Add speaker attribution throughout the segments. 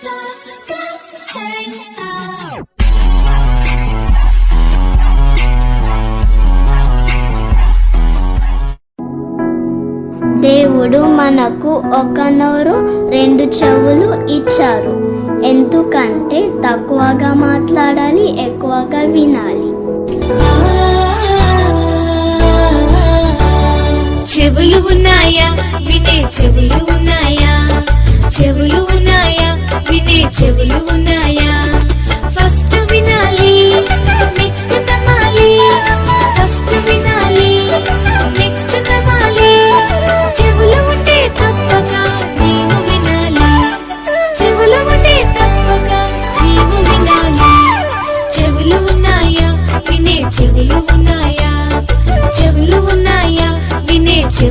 Speaker 1: దేవుడు మనకు ఒక నోరు రెండు చెవులు ఇచ్చారు. ఎందుకంటే తక్కువగా మాట్లాడాలి ఎక్కువగా వినాలి.
Speaker 2: చెవులు ఉన్నాయా? వినే చెవులు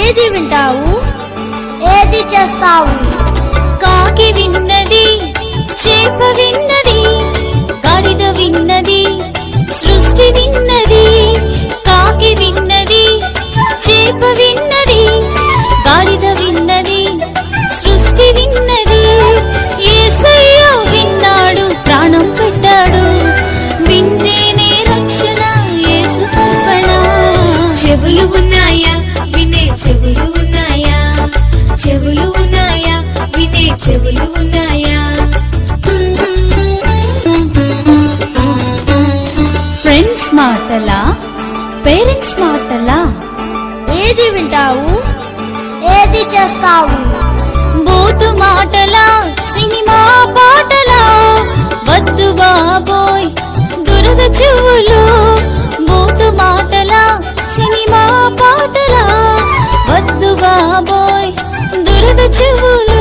Speaker 1: ఏది వింటావు? ఏది చేస్తావు?
Speaker 2: కాకి విన్నది చేప విన్నది
Speaker 3: పేరెంట్స్ మాటలా?
Speaker 1: ఏది వింటావు? ఏది చేస్తావు?
Speaker 2: బూతు మాటలా సినిమా పాటలా? వద్దు బాబోయ్ దురద చెవులు. బూతు మాటలా సినిమా పాటలా? వద్దు బాబోయ్ దురద చెవులు.